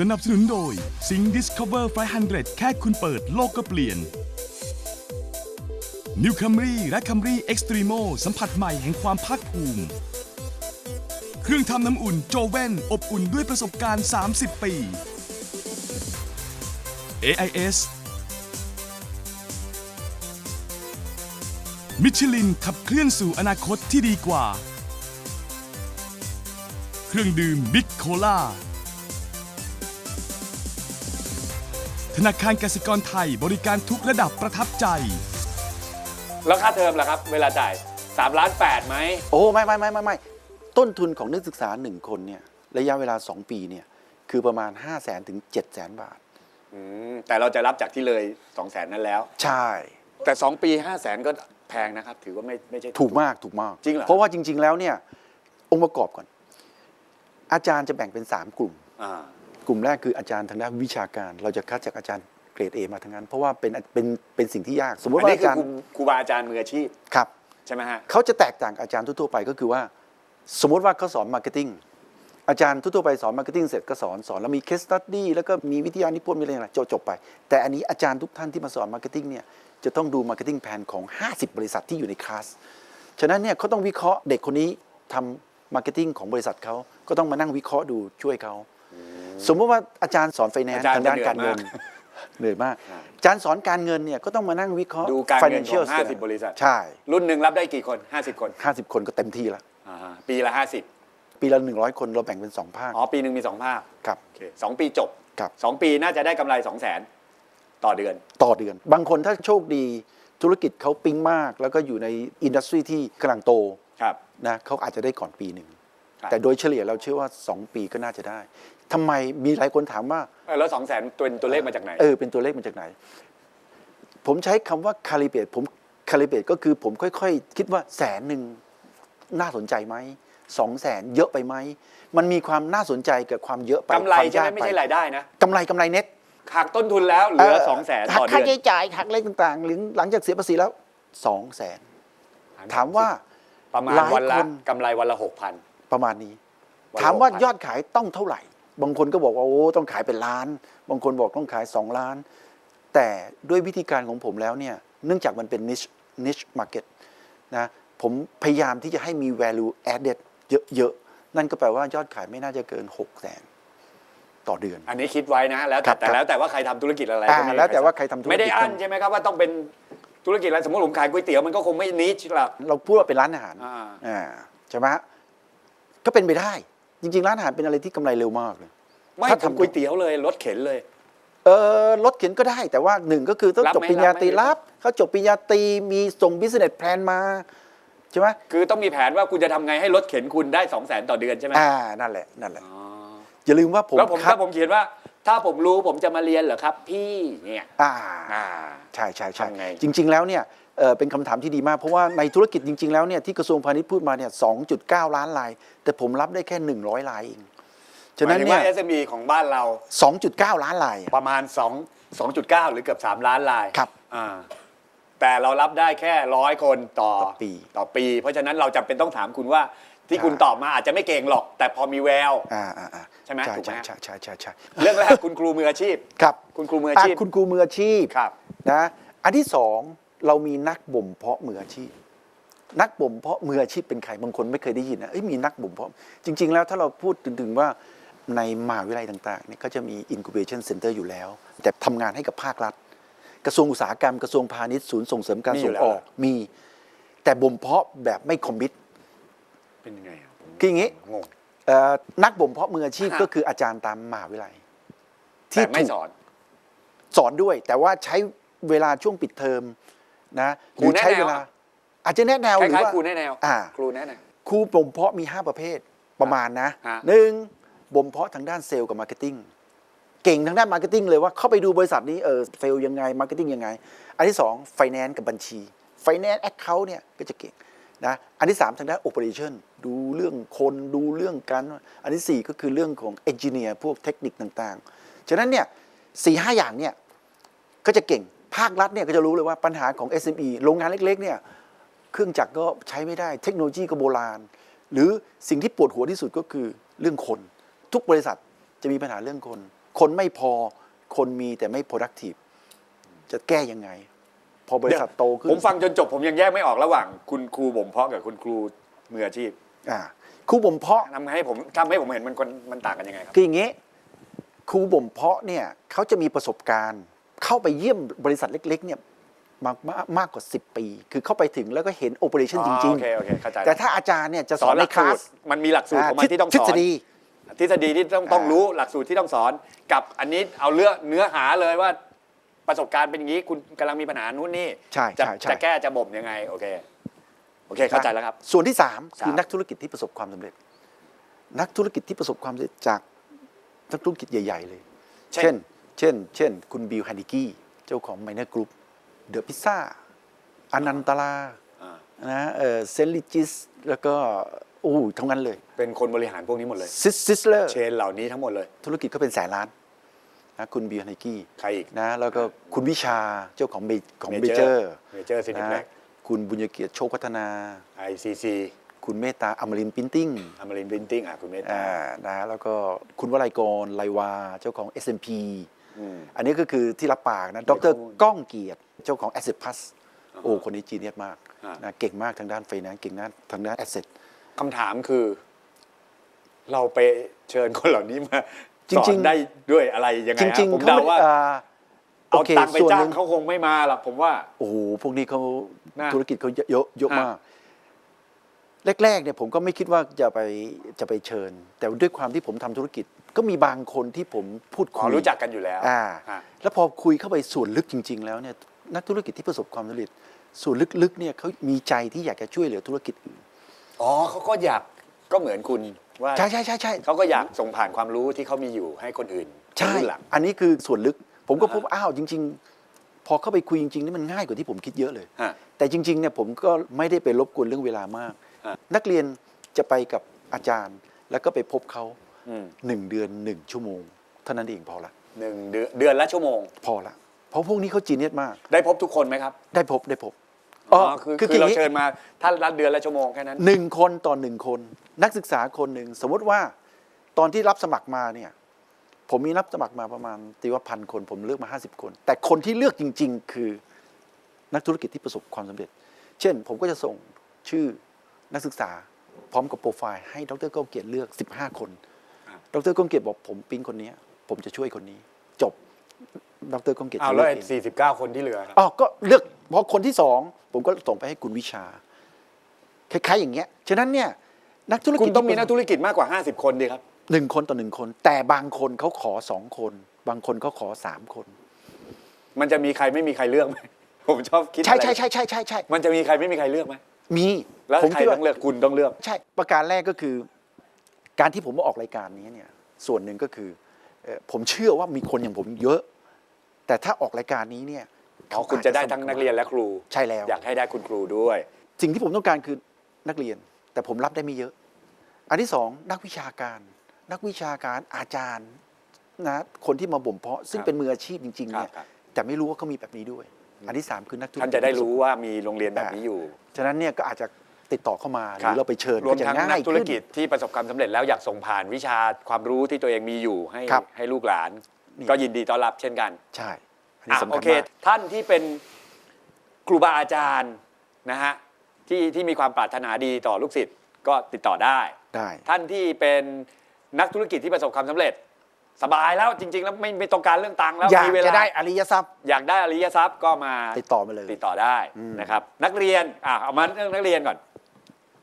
สนับสนุนโดย Sing Discover 500 แค่คุณเปิดโลกก็เปลี่ยน New Camry และ Camry Extremo สัมผัสใหม่แห่งความภาคภูมิ เครื่องทำน้ำอุ่นโจเวนอบอุ่นด้วยประสบการณ์ 30 ปี AIS มิชลินขับเคลื่อนสู่อนาคตที่ดีกว่า เครื่องดื่มบิ๊กโคลา ธนาคารกสิกรไทยบริการทุกระดับประทับใจ แล้วค่าเทอมล่ะครับ เวลาจ่าย3ล้าน8ไหม โอ้ไม่ไม่ไม่ไม่ไม่ต้นทุนของนักศึกษาหนึ่งคนเนี่ยระยะเวลา 2 ปีเนี่ยคือประมาณ 5 0 0แสนถึง7 0 0แสนบาท อืม แต่เราจะรับจากที่เลย 2 0 0แสนนั้นแล้ว ใช่ แต่ 2 ปี 5 0 0แสนก็แพงนะครับ ถือว่าไม่ไม่ใช่ ถูกมากถูกมากจริงเหรอ เพราะว่าจริง ๆ แล้วเนี่ยองค์ประกอบก่อน อาจารย์จะแบ่งเป็น 3 กลุ่ม อ่า กลุ่มแรกคืออาจารย์ทางด้านวิชาการ เราจะคัดจากอาจารย์เกรด A มาทั้งนั้น เพราะว่าเป็นเป็นเป็นสิ่งที่ยาก สมมติอันว่านี้อาคือจารย์ครูครูบาอาจารย์มืออาชีพครับ ใช่ไหมฮะ เขาจะแตกต่างกับอาจารย์ทั่วๆไปก็คือว่า สมมติว่าเขาสอนมาร์เก็ตติ้งอาจารย์ทั่วๆไปสอนมาร์เก็ตติ้งเสร็จก็สอนสอนแล้วมีเคสตัดดี้แล้วก็มีวิทยานิพนธ์มีอะไรอย่างไรจบๆไป แต่อันนี้อาจารย์ทุกท่านที่มาสอนมาร์เก็ตติ้งเนี่ยจะต้องดูมาร์เก็ตติ้งแผนของ 50 บริษัทที่อยู่ในคลาสฉะนั้นเนี่ยเขาต้องวิเคราะห์เด็กคนนี้ทำมาร์เก็ตติ้งของบริษัทเขาก็ต้องมานั่งวิเคราะห์ดูช่วยเขา สมมติว่าอาจารย์สอนไฟแนนซ์อาจารย์ทางด้านการเงินเหนื่อยมากอาจารย์สอนการเงินเนี่ยก็ต้องมานั่งวิเคราะห์ดูการเงินของ financial 50 statement บริษัทใช่ รุ่นหนึ่งรับได้กี่คน50คน50คนก็เต็มที่แล้วอ่าปีละ50ปีละ100คนเราแบ่งเป็น2ภาคอ๋อปีหนึ่งมี2ภาคครับโอเคสองปีจบครับ2ปีน่าจะได้กำไร2 0 0แสนต่อเดือน ต่อเดือน บางคนถ้าโชคดีธุรกิจเขาปิ๊งมาก แล้วก็อยู่ในอินดัสทรีที่กำลังโตครับนะเขาอาจจะได้ก่อนปีหนึ่งครับ แต่โดยเฉลี่ยเราเชื่อว่า 2 ปีก็น่าจะได้ทำไมมีหลายคนถามว่าเออแล้ว2 0 0แสนตัวตัวเลขมาจากไหน เออเป็นตัวเลขมาจากไหน ผมใช้คำว่าคาลิเบตผมคาลิเบตก็คือผมค่อยๆ คิดว่าแสนหนึ่งน่าสนใจไหมสองแสนเยอะไปไหม มันมีความน่าสนใจกับความเยอะไปกำไรความใช่ไหมยากไม่ไปใช่รายได้นะกำไรกำไรเน็ต หักต้นทุนแล้วเหลือ2 0 0แสนหักต่อเดืค่าอน ใช้จ่ายหักอะไรต่างๆหรือหลังจากเสียภาษีแล้วสองแสนถามว่า ประมาณหลายวันละคน กำไรวันละ6,000 ประมาณนี้วันละถามว่า6,000ยอดขายต้องเท่าไหร่ บางคนก็บอกว่าโอ้ต้องขายเป็นล้าน บางคนบอกต้องขาย 2 ล้าน แต่ด้วยวิธีการของผมแล้วเนี่ยเนื่องจากมันเป็น niche niche market นะผมพยายามที่จะให้มี value added เยอะๆ นั่นก็แปลว่ายอดขายไม่น่าจะเกิน6แสนต่อเดือน อันนี้คิดไว้นะ แล้วครัแต่บแต่แล้วแต่ว่าใครทำธุรกิจอะไรอ่าก็ไม่แล้วแต่ว่าใครทำธุรกิจไม่ได้อั้นใช่ไหมครับว่าต้องเป็นธุรกิจอะไรสมมติผมขายก๋วยเตี๋ยวมันก็คงไม่นิชหรอกเราพูดว่าเป็นร้านอาหารอ่าอ่าใช่ไหมฮะ ก็เป็นไปได้ จริง ๆ ร้านอาหารเป็นอะไรที่กำไรเร็วมากเลย ไม่ถ้าทำทำก๋วยเตี๋ยวเลยรถเข็นเลย เออรถเข็นก็ได้แต่ว่าหนึ่งก็คือต้องรับจบไหมปริญญาตรีรับไหม รับเขาจบปริญญาตรีมีส่ง business plan มาใช่ไหมคือต้องมีแผนว่าคุณจะทำไงให้รถเข็นคุณได้2 0 0แสนต่อเดือนใช่ไหมอ่านั่นแหละนั่นแหละอ๋ออย่าลืมว่าผมแล้วผมคัดถ้าผมเขียนว่า ถ้าผมรู้ผมจะมาเรียนเหรอครับ พี่เนี่ยอ่า อ่า ใช่ใช่ใช่ทำไง จริง ๆ แล้วเนี่ย เอ่อเป็นคำถามที่ดีมาก เพราะว่าในธุรกิจจริง ๆ แล้วเนี่ยที่กระทรวงพาณิชย์พูดมาเนี่ย2.9 ล้านลาย แต่ผมรับได้แค่ 100 ลายเองฉะนั้นหมายถึงเนี่ยว่า SME ของบ้านเรา 2.9 ล้านลายอะประมาณ 2 2.9 หรือเกือบ 3 ล้านลายครับอ่าแต่เรารับได้แค่ร้อยคนต่อต่อปีต่อปี เพราะฉะนั้นเราจำเป็นต้องถามคุณว่าที่ใช่คุณตอบมาอาจจะไม่เก่งหรอก แต่พอมีแววอ่าอ่าอ่าใช่ไหมใช่ถูกไหมใช่ใช่ใช่ใช่ใช่เรื่องแรกคุณครูมืออาชีพครับ คุณครูมืออาชีพะคุณครูมืออาชีพครับนะอันที่สอง เรามีนักบ่มเพาะมืออาชีพ นักบ่มเพาะมืออาชีพเป็นใครบางคนไม่เคยได้ยินนะเอ้ยมีนักบ่มเพาะจริง ๆ แล้วถ้าเราพูดถึงๆว่าในมหาวิทยาลัยต่างๆเนี่ยก็จะมี incubation center อยู่แล้ว แต่ทำงานให้กับภาครัฐ กระทรวงอุตสาหกรรมกระทรวงพาณิชย์ศูนย์ส่งเสริมการมีอยู่ส่งแล้วออกมี แต่บ่มเพาะแบบไม่คอมมิตเป็นยังไงะผมคืออย่างงี้งงเอ่อนักบ่มเพาะมืออาชีพฮะก็คืออาจารย์ตามมหาวิทยาลัยแต่ไม่ถูกสอน สอนด้วย แต่ว่าใช้เวลาช่วงปิดเทอม นะหครูรือแนะใช้แนวเวลา อาจจะแนะแนวคหรือล้ายว่า ๆครูแนะแนวอ่า ครูแนะแนว ครูบ่มเพาะมี 5 ประเภทประมาณนะฮะ หนึ่งบ่มเพาะทางด้านเซลล์กับมาร์เก็ตติ้งเก่งทางด้านมาร์เก็ตติ้งเลยว่าเข้าไปดูบริษัทนี้เออเซลล์ยังไงมาร์เก็ตติ้งยังไง อันที่2ไฟแนนซ์กับบัญชีไฟแนนซ์แอคเคาท์เนี่ยก็จะเก่งนะอันที่ 3 ทางด้านโอเปอเรชั่นดูเรื่องคนดูเรื่องการอันที่4 ก็คือเรื่องของเอนจิเนียร์พวกเทคนิคต่างๆ ฉะนั้นเนี่ยสี่ห้าอย่างเนี่ยก็จะเก่ง ภาครัฐเนี่ยก็จะรู้เลยว่าปัญหาของ SME โรงงานเล็กๆเนี่ยเครื่องจักรก็ใช้ไม่ได้เทคโนโลยีก็โบราณ หรือสิ่งที่ปวดหัวที่สุดก็คือเรื่องคน ทุกบริษัทจะมีปัญหาเรื่องคน คนไม่พอคนมีแต่ไม่ productive จะแก้ยังไง พอบริษัทโตขึ้นผมฟังจนจบผมยังแยกไม่ออกระหว่าง คุณครูบ่มเพาะกับคุณครูมืออาชีพอ่าครูบ่มเพาะทำให้ผมทำให้ผมเห็นมันคนมันต่างกันยังไงครับคืออย่างนี้ครูบ่มเพาะเนี่ยเขาจะมีประสบการณ์ เข้าไปเยี่ยมบริษัทเล็กๆเนี่ยมากมากมากกว่า 10 ปี คือเข้าไปถึงแล้วก็เห็นโอเปอเรชั่นจริง โอเคโอเคเข้าใจๆ แต่ถ้าอาจารย์เนี่ยจะสสออนนหในลักคลาสูสตรมันมีหลักสูตรของมันที่ต้องทฤสอษน ฎี ทฤษฎีที่ต้องต้องอ่ารู้รู้หลักสูตรที่ต้องสอน กับอันนี้เอาเลือกเนื้อหาเลยว่าประสบการณ์เป็นอย่างนี้คุณกำลังมีปัญหานู่นนี่ใช่จะใช่ใช่ จะแก้จะบ่มยังไง โอเค โอเคเข้าใจแล้วครับ ส่วนที่ 3 คือสาม นักธุรกิจที่ประสบความสำเร็จ นักธุรกิจที่ประสบความสำเร็จจากนักธุรกิจใหญ่ ๆ เลย เช่น เช่น เช่น คุณบิลฮานิกี้ เจ้าของไมเนอร์กรุ๊ปเดอะพิซซ่าอนันตลาอ่านะเออเซนลิจิส แล้วก็โอ้ทั้งนั้นเลย เป็นคนบริหารพวกนี้หมดเลยซิสซิสเลอร์เชนเหล่านี้ทั้งหมดเลย ธุรกิจก็เป็นแสนล้านนะคุณบิลฮานิกี้ ใครอีกนะแล้วก็คุณวิชาเจ้าของเมของเม Major เจอร์ Major Cineplex คุณบุญเกียรติโชคพัฒนา ICC คุณเมตตาอมรินพินติ้งอมรินบินติ้งอะคุณเมตตาอ่านะแล้วก็คุณวลัยกรไลวา เจ้าของ S&P อืมอันนี้ก็คือที่รับปากนะดไม่รพูดก้องเกียรติ เจ้าของ Asset Plus โอ้ คนนี้จีเนียสมากอ่านนะเก่งมากทางด้านไฟแนนซ์เก่งด้านทางด้าน Asset คำถามคือ เราไปเชิญคนเหล่านี้มาจริงๆสอนได้ด้วยอะไรยังไงจฮะริงผๆมเขาเดาไม่ว่าอ่าเอาโอเคตังค์ไปส่วนจ้าหนึ่งงเขาคงไม่มาหรอกผมว่า โอ้โหพวกนี้เขาน่ะธุรกิจเขาเยอะเยอะเยอะอะมากแรกๆเนี่ยผมก็ไม่คิดว่าจะไปจะไปเชิญ แต่ด้วยความที่ผมทำธุรกิจ ก็มีบางคนที่ผมพูดขคุอยรู้จักกันอยู่แล้วอ่าฮะแล้วพอคุยเข้าไปส่วนลึกจริง ๆ แล้วเนี่ยนักธุรกิจที่ประสบความสำเร็จส่วนลึกๆเนี่ยเขามีใจที่อยากจะช่วยเหลือธุรกิจอื่นอ๋อเขาก็อยากก็เหมือนคุณว่าใช่ใช่ใช่ใช่เขาก็อยากส่งผ่านความรู้ที่เขามีอยู่ให้คนอื่นใช่คนรุ่นหลังอันนี้คือส่วนลึก ผมก็อ่าพบอ้าวจริง ๆ พอเข้าไปคุยจริงๆนี่มันง่ายกว่าที่ผมคิดเยอะเลยฮะแต่จริงๆเนี่ยผมก็ไม่ได้ไปรบกวนเรื่องเวลามากอะนักเรียนจะไปกับอาจารย์แล้วก็ไปพบเขาอืม หนึ่งเดือนหนึ่งชั่วโมง เท่านั้นเองพอละหนึ่งเดือนเดือนละชั่วโมง พอละ เพราะพวกนี้เขาจีเนียสมาก ได้พบทุกคนไหมครับ ได้พบได้พบอ๋อคือคือเราย่งนี้เชิญมาถ้าละเดือนละชั่วโมงแค่นั้นหนึ่งคนต่อหนึ่งคน นักศึกษาคนหนึ่งสมมติว่าตอนที่รับสมัครมาเนี่ย ผมมีรับสมัครมาประมาณตีว่าพันคน ผมเลือกมา 50 คน แต่คนที่เลือกจริง ๆ คือนักธุรกิจที่ประสบความสำเร็จ เช่น ผมก็จะส่งชื่อนักศึกษาพร้อมกับโปรไฟล์ให้ดรก้องเกียรติเลือก 15 คนครับ ดรก้องเกียรติบอกผมปิ๊งคนนี้ ผมจะช่วยคนนี้ จบดรก้องเกียรติเอาจะแล้เลืวอกเองสี่สิบเก้าคนที่เหลือครับอ๋อก็เลือกเพราะคนที่สองผมก็ส่งไปให้คุณวิชาคล้ายๆอย่างเงี้ยฉะนั้นเนี่ยนักธุรคุกิณจต้องมีนักธุรกิจมากกว่า 50 คนดีครับ หนึ่งคนต่อหนึ่งคน แต่บางคนเขาขอสองคน บางคนเขาขอสามคน มันจะมีใครไม่มีใครเลือกไหม ผมชอบคิดใช่อะไรใช่ใช่ใช่ใช่ใช่มันจะมีใครไม่มีใครเลือกไหมมีแล้วผมใครคิดว่าต้องเลือกคุณต้องเลือก ใช่ ประการแรกก็คือ การที่ผมมาออกรายการนี้เนี่ยส่วนหนึ่งก็คือเอ่อผมเชื่อว่ามีคนอย่างผมเยอะ แต่ถ้าออกรายการนี้เนี่ยอ๋อคุณจะได้ทั้งนักเรียนและครูใช่แล้ว อยากให้ได้คุณครูด้วย สิ่งที่ผมต้องการคือนักเรียน แต่ผมรับได้ไม่เยอะ อันที่สองนักวิชาการ นักวิชาการอาจารย์นะคนที่มาบ่มเพาะซึ่งครับเป็นมืออาชีพจริงๆเนี่ยครับครับแต่ไม่รู้ว่าเขามีแบบนี้ด้วย อันที่สามคือนักธุรกิจท่านจะได้รู้ว่ามีโรงเรียนแบบนี้อยู่ ฉะนั้นเนี่ยก็อาจจะ ติดต่อเข้ามาหครือเราไปเชิญรวมก็จะทั้งง่ายนักธุรขึ้นกิจที่ประสบความสำเร็จแล้วอยากส่งผ่านวิชาความรู้ที่ตัวเองมีอยู่ให้ครับให้ลูกหลานนี่ก็ยินดีต้อนรับเช่นกัน ใช่อันนี้อะสำโอคัญเคมากท่านที่เป็นครูบาอาจารย์นะฮะที่ที่มีความปรารถนาดีต่อลูกศิษย์ก็ติดต่อได้ได้ ท่านที่เป็นนักธุรกิจที่ประสบความสำเร็จ สบายแล้วจริง ๆ แล้วไม่ไม่ต้องการเรื่องตังค์แล้วอยากมีเวจะลาได้อริยทรัพย์ อยากได้อริยทรัพย์ก็มาติดต่อมาเลยติดต่อได้อืมนะครับ นักเรียนอะเอามาเรื่องนักเรียนก่อน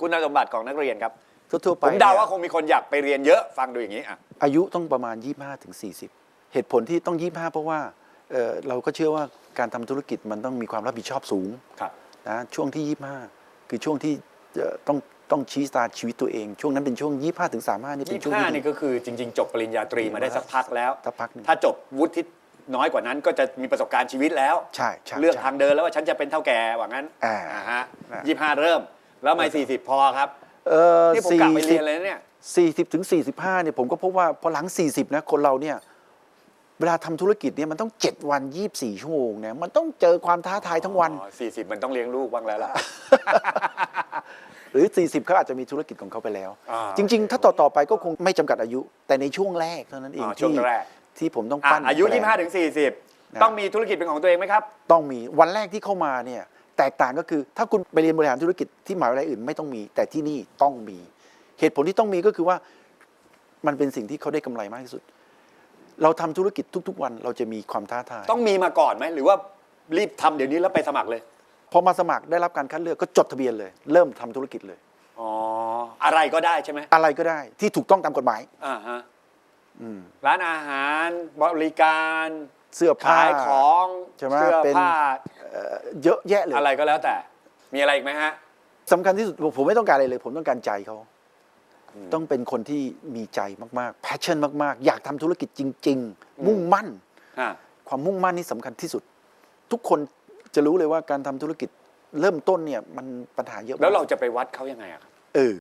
คุณสมบัติของนักเรียนครับทั่วๆไปผมเดานี่ยว่าคงมีคนอยากไปเรียนเยอะฟังดูอย่างนี้อะอายุต้องประมาณ 25ถึง40 เหตุผลที่ต้อง 25 เพราะว่าเอ่อเราก็เชื่อว่าการทำธุรกิจมันต้องมีความรับผิดชอบสูงครับนะช่วงที่ 25 คือช่วงที่เอ่อต้องต้องชี้สตาร์ทชีวิตตัวเอง ช่วงนั้นเป็นช่วง 25ถึง35นี่เป็นยี่ช่วงห้าที่นี่ก็คือจริง ๆ จบปริญญาตรีมาได้สักพักแล้วสักพักหนึ่งถ้าจบวุฒิน้อยกว่านั้นก็จะมีประสบการณ์ชีวิตแล้วใช่ใช่เลือกใช่ทางเดินแล้วว่าฉันจะเป็นเท่าแก่ว่างั้นอ่าฮะอ่ายี่ห้าเริ่ม แล้วไม่สี่สิบพอครับเออนี่ผมกลับไปเรียนเลยนะเนี่ย 40ถึง45เนี่ยผมก็พบว่าพอหลัง 40 นะคนเราเนี่ยเวลาทำธุรกิจเนี่ยมันต้อง 7 วัน 24 ชั่วโมงเนี่ยมันต้องเจอความท้าทายทั้งวันสี่สิบมันต้องเลี้ยงลูกบ้างแล้วล่ะ หรือ 40เขาอาจจะมีธุรกิจของเขาไปแล้ว อ่าจริง ๆ ถ้าต่อต่อไปก็คงไม่จำกัดอายุ แต่ในช่วงแรกเท่านั้นเองอ่าช่วงที่แรก ที่ผมต้องอะปั้นอายุ แบรนด์ 25 ถึงนะ40 ต้องมีธุรกิจเป็นของตัวเองไหมครับ ต้องมีวันแรกที่เข้ามาเนี่ย แตกต่างก็คือ ถ้าคุณไปเรียนบริหารธุรกิจที่มหาวิทยาลัยอื่นไม่ต้องมี แต่ที่นี่ต้องมี เหตุผลที่ต้องมีก็คือว่ามันเป็นสิ่งที่เขาได้กำไรมากที่สุด เราทำธุรกิจทุก ๆ วันเราจะมีความท้าทายต้องมีมาก่อนไหมหรือว่ารีบทำเดี๋ยวนี้แล้วไปสมัครเลย พอมาสมัครได้รับการคัดเลือกก็จดทะเบียนเลย เริ่มทำธุรกิจเลยอ๋ออะไรก็ได้ใช่ไหมอะไรก็ได้ที่ถูกต้องตามกฎหมายอ่าฮะอืมร้านอาหารบริการเสื้อผ้าขายของใช่ไหมเสื้อเป็นผ้า เอ่อเยอะแยะเลยอะไรก็แล้วแต่ มีอะไรอีกไหมฮะสำคัญที่สุดผมผมไม่ต้องการอะไรเลย ผมต้องการใจเขา ต้องเป็นคนที่มีใจมากๆ passion มาก ๆ อยากทำธุรกิจจริง ๆ มุ่งมั่นอ่าความมุ่งมั่นนี่สำคัญที่สุด ทุกคนจะรู้เลยว่าการทำธุรกิจเริ่มต้นเนี่ยมันปัญหาเยอะมกแล้วเราจะไปวัดเขายังไงอะครับเออ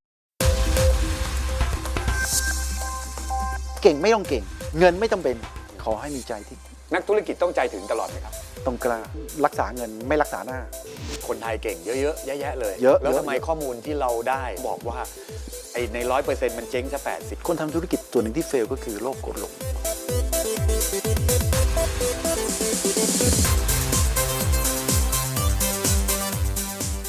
เก่งไม่ต้องเก่ง เงินไม่จำเป็น ขอให้มีใจที่ นักธุรกิจต้องใจถึงตลอดไหมครับ ต้องกล้ารักษาเงินไม่รักษาหน้า คนไทยเก่งเยอะๆแยะๆเลยเยอะแล้วเยอะทำไมเยอะ ข้อมูลที่เราได้บอกว่าไอ้ในร้อยเปอร์เซ็นต์มันเจ๊งซะแปดสิบคนทำธุรกิจตัวหนึ่งที่เฟลก็คือโลภกดหลง